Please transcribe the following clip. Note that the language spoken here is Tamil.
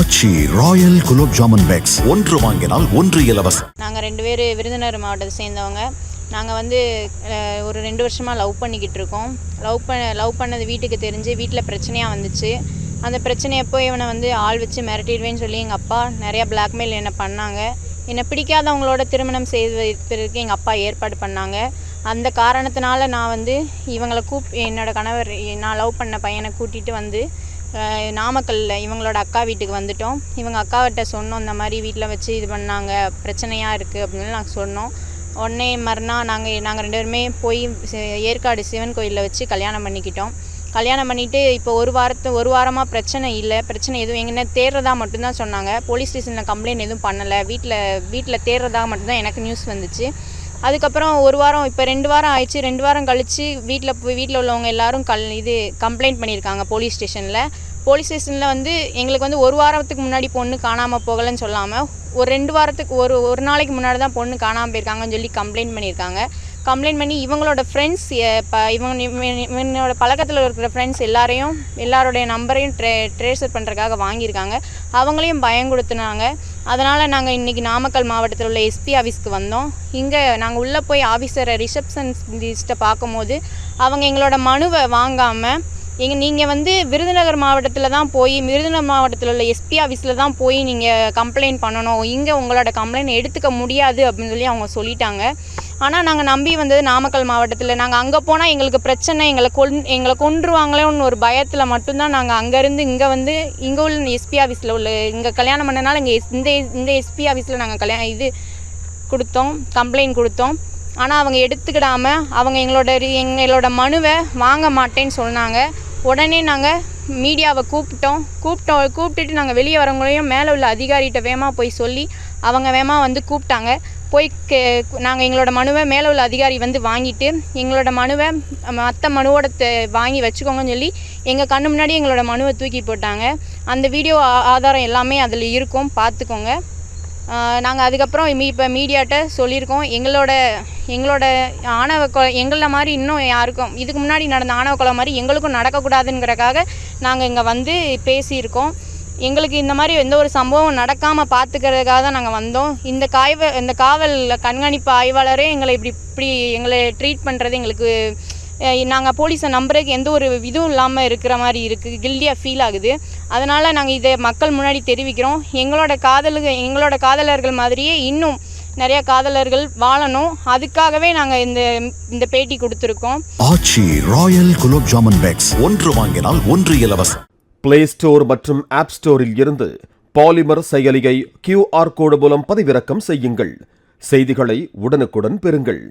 ஆச்சி ராயல் குலோப் ஜாமுன் பேக்ஸ் ஒன்று வாங்கினால் ஒன்று இலவசம். நாங்கள் ரெண்டு பேர் விருதுநகர் மாவட்டத்தை சேர்ந்தவங்க. நாங்கள் வந்து அஹ், ஒரு ரெண்டு வருஷமாக லவ் பண்ணிக்கிட்டு இருக்கோம். லவ் பண்ண லவ் பண்ணது வீட்டுக்கு தெரிஞ்சு வீட்டில் பிரச்சனையாக வந்துச்சு. அந்த பிரச்சனையப்போ இவனை வந்து ஆள் வச்சு மிரட்டிடுவேன்னு சொல்லி எங்கள் அப்பா நிறையா பிளாக்மெயில் என்னை பண்ணாங்க. என்னை பிடிக்காதவங்களோட திருமணம் செய்து வைப்பதற்கு எங்கள் அப்பா ஏற்பாடு பண்ணாங்க. அந்த காரணத்தினால நான் வந்து இவங்களை கூப் என்னோட கணவர் நான் லவ் பண்ண பையனை கூட்டிகிட்டு வந்து நாமக்கல்லில் இவங்களோட அக்கா வீட்டுக்கு வந்துட்டோம். இவங்க அக்காவிட்ட சொன்னோம் இந்த மாதிரி வீட்டில் வச்சு இது பண்ணாங்க பிரச்சனையாக இருக்குது அப்படின்னு நாங்கள் சொன்னோம். உடனே மறுநாள் நாங்கள் நாங்கள் ரெண்டு பேருமே போய் ஏற்காடு சிவன் கோயிலில் வச்சு கல்யாணம் பண்ணிக்கிட்டோம். கல்யாணம் பண்ணிவிட்டு இப்போ ஒரு வாரத்து ஒரு வாரமாக பிரச்சனை இல்லை பிரச்சனை எதுவும் எங்கன்னா தேடுறதா மட்டும்தான் சொன்னாங்க. போலீஸ் ஸ்டேஷனில் கம்ப்ளைண்ட் எதுவும் பண்ணலை. வீட்டில் வீட்டில் தேடுறதா மட்டும்தான் எனக்கு நியூஸ் வந்துச்சு. அதுக்கப்புறம் ஒரு வாரம் இப்போ ரெண்டு வாரம் ஆயிடுச்சு. ரெண்டு வாரம் கழித்து வீட்டில் போய் வீட்டில் உள்ளவங்க எல்லாரும் கல் இது கம்ப்ளைண்ட் பண்ணியிருக்காங்க போலீஸ் ஸ்டேஷனில். போலீஸ் ஸ்டேஷனில் வந்து எங்களுக்கு வந்து ஒரு வாரத்துக்கு முன்னாடி பொண்ணு காணாமல் போகலைன்னு சொல்லாமல் ஒரு ரெண்டு வாரத்துக்கு ஒரு ஒரு நாளைக்கு முன்னாடி தான் பொண்ணு காணாமல் போயிருக்காங்கன்னு சொல்லி கம்ப்ளைண்ட் பண்ணியிருக்காங்க. கம்ப்ளைண்ட் பண்ணி இவங்களோட ஃப்ரெண்ட்ஸ் இவங்க இவனோட பழக்கத்தில் இருக்கிற ஃப்ரெண்ட்ஸ் எல்லாரையும் எல்லாருடைய நம்பரையும் ட்ரே ட்ரேசர் பண்ணுறதுக்காக வாங்கியிருக்காங்க. அவங்களையும் பயங்குடுத்துனாங்க அதனால் நாங்கள் இன்றைக்கி நாமக்கல் மாவட்டத்தில் உள்ள எஸ்பி ஆஃபீஸ்க்கு வந்தோம். இங்கே நாங்கள் உள்ளே போய் ஆஃபீஸரை ரிசப்ஷனிஸ்ட்டை பார்க்கும்போது அவங்க எங்களோட மனுவை வாங்காமல் எங்க நீங்கள் வந்து விருதுநகர் மாவட்டத்தில் தான் போய் விருதுநகர் மாவட்டத்தில் உள்ள எஸ்பி ஆஃபீஸில் தான் போய் நீங்கள் கம்ப்ளைண்ட் பண்ணணும். இங்கே உங்களோட கம்ப்ளைண்ட் எடுத்துக்க முடியாது அப்படின்னு சொல்லி அவங்க சொல்லிட்டாங்க. ஆனால் நாங்கள் நம்பி வந்தது நாமக்கல் மாவட்டத்தில். நாங்கள் அங்கே போனால் எங்களுக்கு பிரச்சனை எங்களை கொன் எங்களை கொன்றுவாங்களேன்னு ஒரு பயத்தில் மட்டும்தான் நாங்கள் அங்கேருந்து இங்கே வந்து இங்கே உள்ள எஸ்பி ஆஃபீஸில் உள்ள இங்கே கல்யாணம் பண்ணனால இங்கே இந்த இந்த எஸ்பி ஆஃபீஸில் நாங்கள் கல்யாணம் இது கொடுத்தோம் கம்ப்ளைண்ட் கொடுத்தோம். ஆனால் அவங்க எடுத்துக்கிடாமல் அவங்க எங்களோட ரி- எங்களோட மனுவை வாங்க மாட்டேன்னு சொன்னாங்க. உடனே நாங்கள் மீடியாவை கூப்பிட்டோம். கூப்பிட்டோம் கூப்பிட்டுட்டு நாங்கள் வெளியே வரவங்களையும் மேலே உள்ள அதிகாரிகிட்ட வேகமாக போய் சொல்லி அவங்க வேகமாக வந்து கூப்பிட்டாங்க. போய் கே நாங்கள் எங்களோட மனுவை மேலே உள்ள அதிகாரி வந்து வாங்கிட்டு எங்களோட மனுவை மற்ற மனுவோட வாங்கி வச்சுக்கோங்கன்னு சொல்லி எங்கள் கண்ணு முன்னாடி எங்களோட மனுவை தூக்கி போட்டாங்க. அந்த வீடியோ ஆதாரம் எல்லாமே அதில் இருக்கும். பார்த்துக்கோங்க நாங்கள் அதுக்கப்புறம் மீ இப்போ மீடியாட்ட சொல்லியிருக்கோம். எங்களோட எங்களோட ஆணவ கொ எங்களை மாதிரி இன்னும் யாருக்கும் இதுக்கு முன்னாடி நடந்த ஆணவ கொலை மாதிரி எங்களுக்கும் நடக்கக்கூடாதுங்கிறக்காக நாங்கள் இங்கே வந்து பேசியிருக்கோம். எங்களுக்கு இந்த மாதிரி எந்த ஒரு சம்பவம் நடக்காமல் பார்த்துக்கிறதுக்காக தான் நாங்கள் வந்தோம். இந்த காய்வ இந்த காவல் கண்காணிப்பு ஆய்வாளரே எங்களை இப்படி இப்படி எங்களை ட்ரீட் பண்ணுறது எங்களுக்கு நாங்கள் போலீஸை நம்புறதுக்கு எந்த ஒரு இதுவும் இல்லாமல் இருக்கிற மாதிரி இருக்குது கில்டியாக ஃபீல் ஆகுது. அதனால் நாங்கள் இதை மக்கள் முன்னாடி தெரிவிக்கிறோம். எங்களோட காதலுக்கு எங்களோட காதலர்கள் மாதிரியே இன்னும் நிறைய காதலர்கள் வாழணும். அதுக்காகவே நாங்கள் இந்த இந்த பேட்டி கொடுத்துருக்கோம். Aachi royal gulab jamun packs. ஒன்று வாங்கினால் ஒன்று இலவசம். பிளே ஸ்டோர் மற்றும் ஆப் ஸ்டோரில் இருந்து பாலிமர் செயலியை கியூஆர் கோடு மூலம் பதிவிறக்கம் செய்யுங்கள். செய்திகளை உடனுக்குடன் பெறுங்கள்.